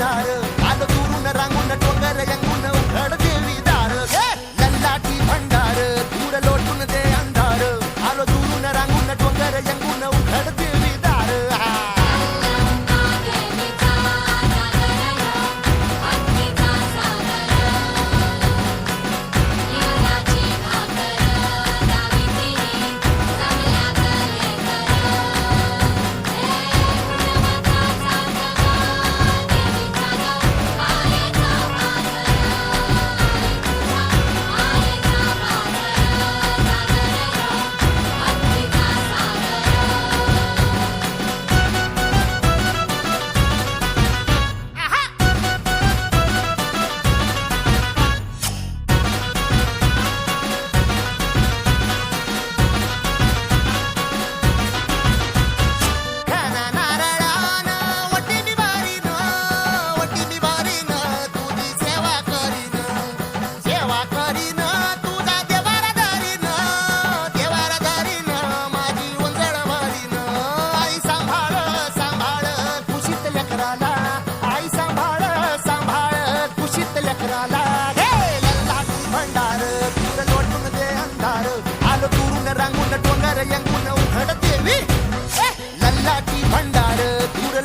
desire अंधार तुझ्या डोळ्यातून ते अंधार. आलो दुरून रांगून डोंगर यंगून उघड देवी लल्लाची भंडार दूर